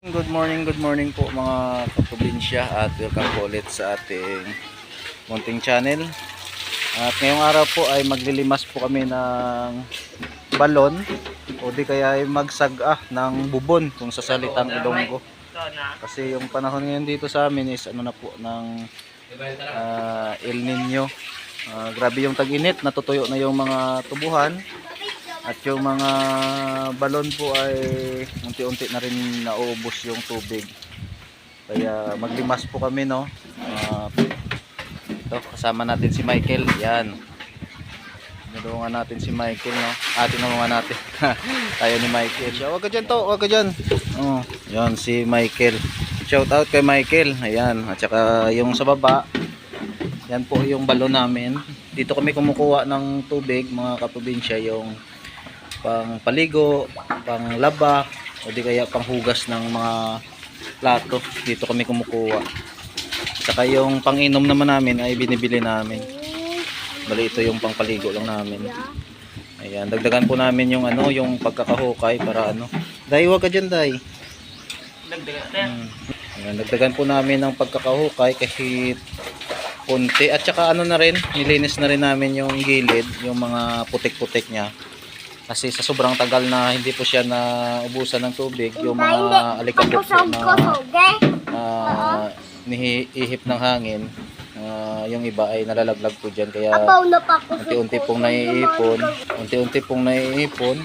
Good morning, good morning po mga kaprobinsya at welcome po ulit sa ating munting channel. At ngayong araw po ay maglilimas po kami ng balon o di kaya ay magsagah ng bubon kung sa salitang Ilonggo. Kasi yung panahon ngayon dito sa amin is ano na po ng ah, El Nino. Ah, grabe yung tag-init, natutuyo na yung mga tubuhan. At yung mga balon po ay unti-unti na rin nauubos yung tubig. Kaya maglimas po kami no. Ah, ito, kasama natin si Michael. Yan. Tinulungan natin si Michael no. Ah, tinulungan natin. Tayo ni Michael. Siya, wag ka dyan to, wag ka dyan. Oh, yan si Michael. Shout out kay Michael. Ayan. At saka yung sa baba, yan po yung balon namin. Dito kami kumukuha ng tubig, mga kaprobinsya, yung pang paligo, pang laba, o di kaya pang hugas ng mga plato. Dito kami kumukuha. Saka yung pang-inom naman namin ay binibili namin. Bali ito yung pang paligo lang namin. Ayan, dagdagan po namin yung ano, yung pagkakahukay para ano. Dai, wag ka dyan, Dai. Hmm. Ayan, dagdagan po namin ng pagkakahukay kahit punti. At saka ano na rin, nilinis na rin namin yung gilid, yung mga putik-putik niya. Kasi sa sobrang tagal na hindi po siya na ubusan ng tubig, yung mga alikabok po na uh, nihihip ng hangin, ah, yung iba ay nalalaglag po dyan. Kaya unti-unti pong naiipon, unti-unti pong naiipon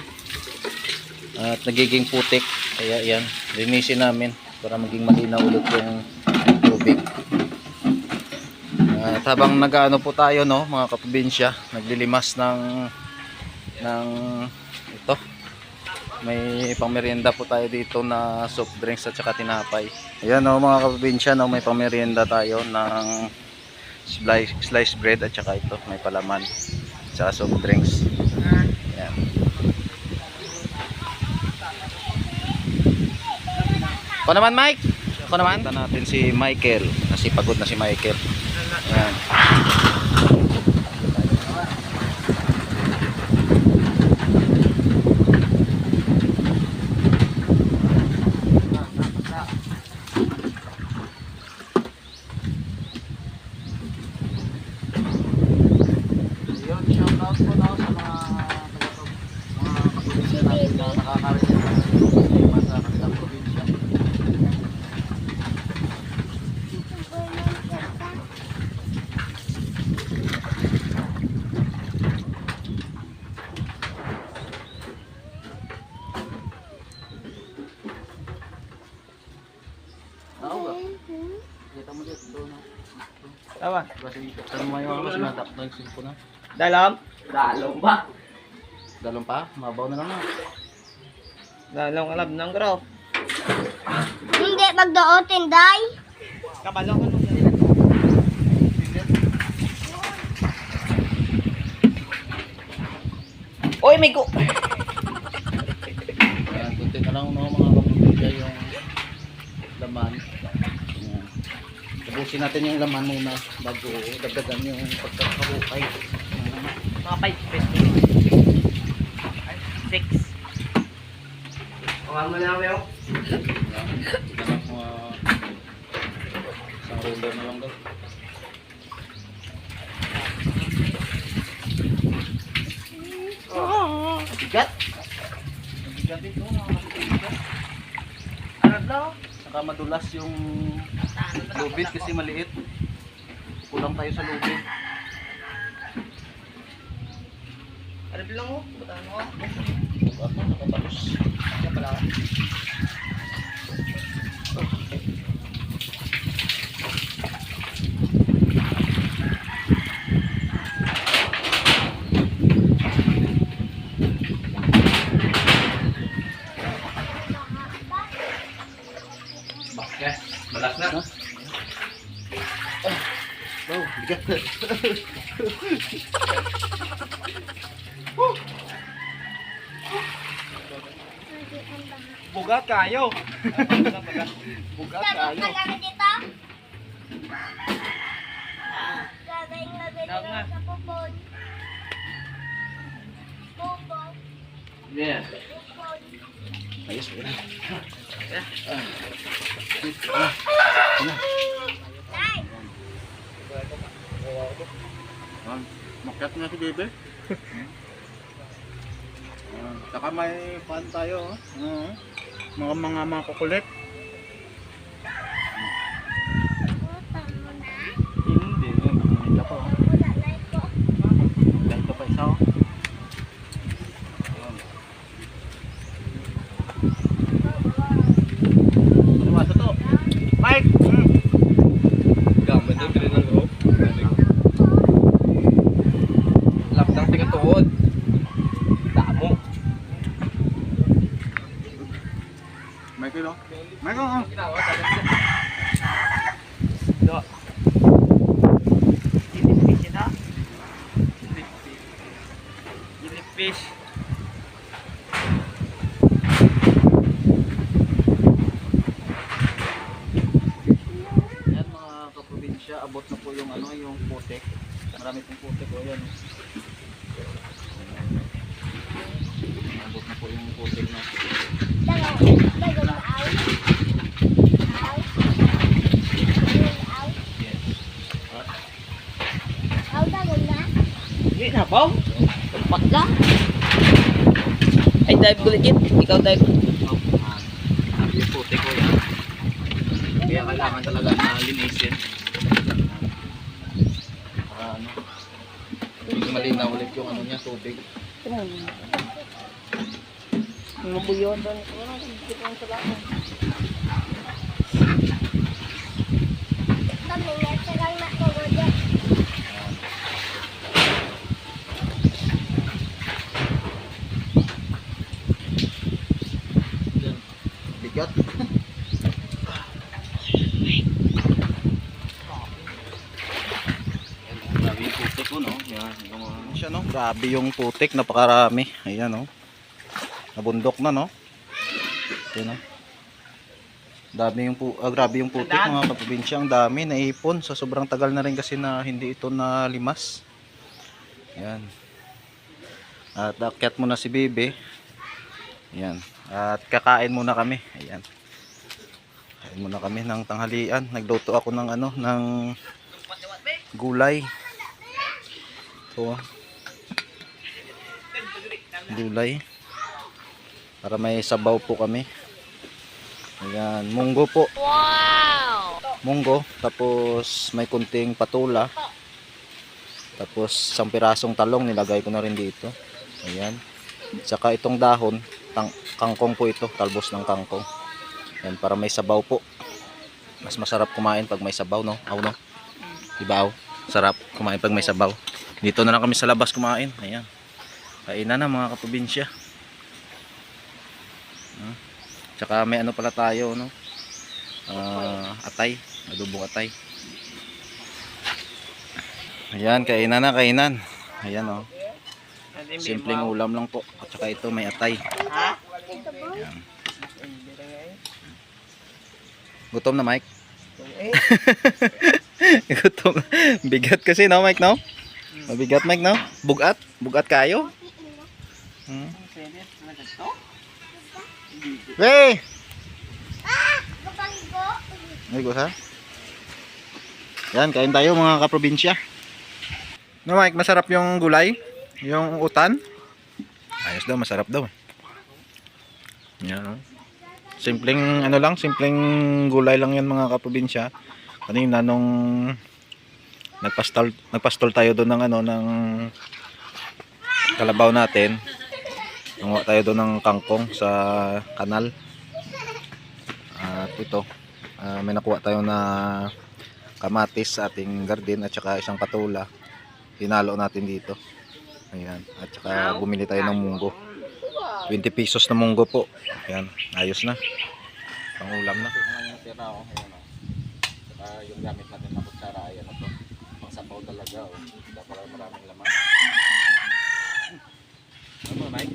at nagiging putik. Kaya yan, linisin namin para maging malinaw ulit yung tubig. At habang nag-ano po tayo no, mga kaprobinsya, naglilimas ng ng ito. May pangmerienda po tayo dito na soft drinks at saka tinapay. Ayan no, mga kaprobinsya, no, may pangmerienda tayo ng slice, slice bread at saka ito, may palaman. Saka soft drinks. Ayan. Ako naman, Mike. Ako naman. Kita natin si Michael. Kasi pagod na si Michael. Ayan. Yun, shout out po daw sa mga mga kaprobinsya natin na nakakarinig sa sa kanilang probinsya. Tama. Kasi tanong mo yung ako, sinadak na yung silpo na. Dalam. Dalong ba? Dalong pa, mabaw na lang na. Dalong alab ng graw. Hindi magdootin, day. Kabalong ano Oy, may go. Ayan, kunti na lang no, mga kapatid yung laman. Ayan. Natin yung laman muna bago dagdagan yung pagkakahukay. Mga 5 pesos. 6. Kuha mo na ako. Mga isang roller na lang daw. Bigat. Mabigat ito kapatid. Ano daw? Saka madulas yung lubid kasi maliit. Kulang tayo sa lubid. Ano lang mo? Butan mo. Huwag ako nakatalos. Kaya pala. Kayo. Bugat kayo. ka namin dito. Gagawin na sa popon. Popon. Yeah. Ayos, wala. Ah, makyat nga si Bebe. Ah, saka may pan tayo. Oh. Mga mga kukulit. Hindi. Ito pa. oh. Ito pa isa. oh. Ayan. Ano ba ito? Mike! Hmm. Gamit yung trin ng rope. Lapdang tingin tuhod. Damo. Michael, oh. Michael, oh. Do. Gilipfish na. Gilipfish. Yan mga kaprobinsya, abot na po yung ano, yung putik. Marami pong putik oh, yan. Abot na po yung putik na. Dalaw, dalaw na aw. Aw. Aw. Yes. Aw, dalaw na. Hindi na, Pao. Tumpak ka. Ay, dive ko legit. Ikaw dive. Yung putik ko yan. Kaya kailangan talaga na linisin. Para ano, hindi malinaw ulit yung ano niya, tubig. Mabuyon doon. Kami nga sa lang na ko dyan. Yan. Bigat. Yan, grabe yung putik ko, no? Yan, yung, ano siya, no? Grabe yung putik, napakarami. Ayan, no? Nabundok na, no? Ito, no? Dami yung pu ah, grabe yung putik mga kaprobinsya, ang dami naipon sa sobrang tagal na rin kasi na hindi ito na limas. Yan. At akyat muna si Bibi. Yan. At kakain muna kami. Ayan. Kain muna kami ng tanghalian. Nagluto ako ng ano, ng gulay. Ito. Gulay. Para may sabaw po kami. Ayan, munggo po. Wow! Munggo, tapos may kunting patula. Tapos isang pirasong talong nilagay ko na rin dito. Ayan. Saka itong dahon, tang kangkong po ito, talbos ng kangkong. Ayan, para may sabaw po. Mas masarap kumain pag may sabaw, no? Aw, no? Diba, aw? Sarap kumain pag may sabaw. Dito na lang kami sa labas kumain. Ayan. Kainan na mga kaprobinsya. Hmm. Tsaka may ano pala tayo, no? Ah, atay. Adobong atay. Ayan, kainan na, kainan. Ayan, oh. Simpleng ulam lang po. At saka ito may atay. Ayan. Gutom na, Mike? Gutom. Bigat kasi, no, Mike, no? Mabigat, Mike, no? Bugat? Bugat kayo? Hmm. Hey! Kapanggo. Ay, ha? Yan, kain tayo mga kaprobinsya. No, Mike, masarap yung gulay? Yung utan? Ayos daw, masarap daw. Yan, oh. Simpleng, ano lang, simpleng gulay lang yan mga kaprobinsya. Kanina nung nagpastol, nagpastol tayo doon ng ano, ng kalabaw natin. Nanguha tayo doon ng kangkong sa kanal. At ito, ah, may nakuha tayo na kamatis sa ating garden at saka isang patula. Hinalo natin dito. Ayan. At saka bumili tayo ng munggo. 20 pesos na munggo po. Ayan. Ayos na. Pangulam na. Oh. Oh. Yung gamit natin na kutsara. Ayan ito. Pang sabaw talaga oh. Para maraming laman. Ba, Mike?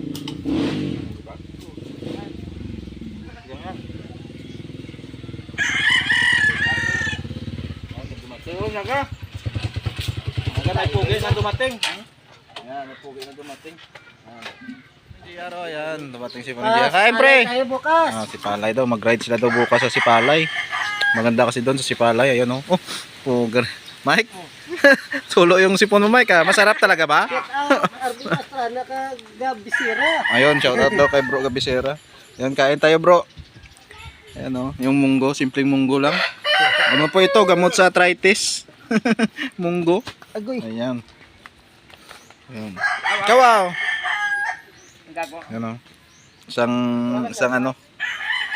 Tulong na ka. Agad ay pugi na dumating. Ayan, may pugi na dumating. Ayan. Jaro, ayan. Dumating si Pamilya. Kain, pre! tayo bukas. Ah, si Palay daw. Mag-ride sila daw bukas sa si Palay. Maganda kasi doon sa si Palay. Ayan, oh. Oh, pugar. Mike? Sulo yung sipon mo, Mike, ah. Masarap talaga ba? Out, Arvin Astrana ka gabisira. Ayun, shoutout daw kay bro Gabisera. Ayan, kain tayo, bro. Ayan, oh. Yung munggo. Simpleng munggo lang. Ano po ito? Gamot sa arthritis. munggo. Agoy. Ayan. Ayan. Kawaw! Oh. Isang, isang ano,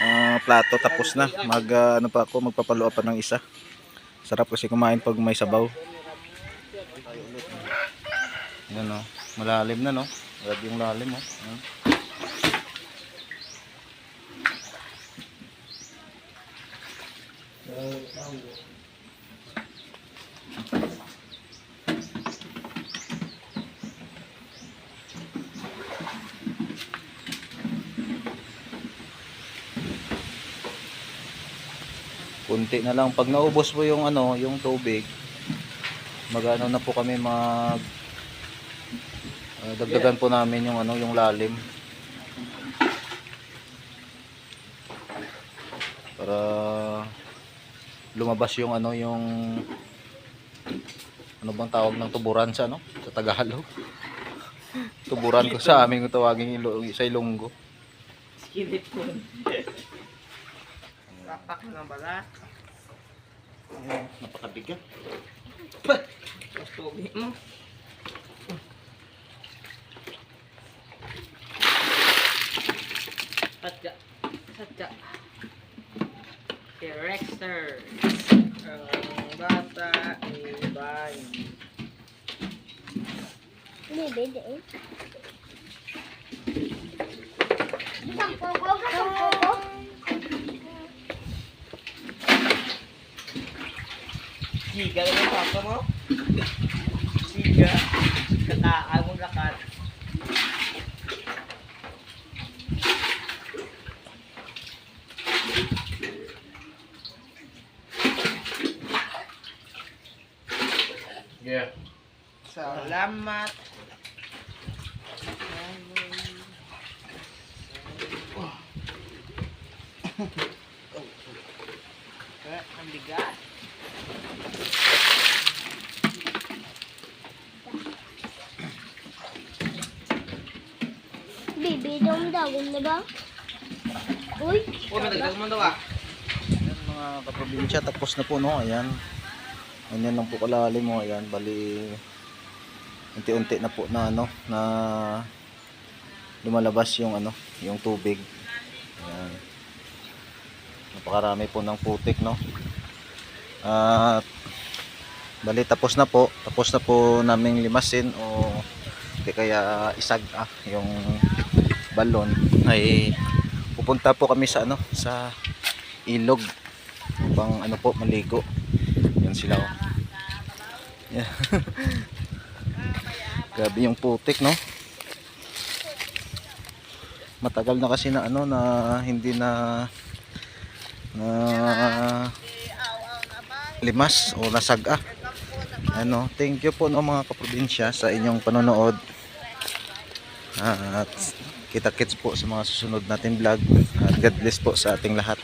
ah, plato tapos na. Mag, ah, ano pa ako, magpapaluwa pa ng isa. Sarap kasi kumain pag may sabaw. Ayan o, malalim na no. Grabe yung lalim o. Ayan. Kunti na lang. Pag naubos po yung ano, yung tubig, magano na po kami mag ah, dagdagan po namin yung ano, yung lalim. Para lumabas yung ano, yung ano bang tawag ng tuburan sa ano, sa Tagalog. tuburan ko sa amin kung tawagin ilo, sa Ilonggo. Skillet ko. Rapak na bala. Napakabigat. Mas tubig mo. Sadya. Sadya. Director. Ang bata ni Bay. Hindi, bede eh. Isang pogo, isang pogo. Siga na yung papa mo? Siga. Kataan mo lakat. Yeah. Salamat. Eh, bigat. Bibi, dong na ba? Uy, Oh, madagdag mo daw ah. Ayan mga kaprobinsya, tapos na po no, ayan. Ayan lang po kalalim mo, ayan, bali unti-unti na po na ano, na lumalabas yung ano, yung tubig. Ayan. Napakarami po ng putik no. At bali tapos na po, tapos na po naming limasin o di kaya isag ah, yung balon ay pupunta po kami sa ano, sa ilog upang ano po maligo yan sila oh. Yeah. grabe yung putik no matagal na kasi na ano na hindi na na limas o nasaga. Ano thank you po no mga kaprobinsya sa inyong panonood. At kita kits po sa mga susunod natin vlog. At God bless po sa ating lahat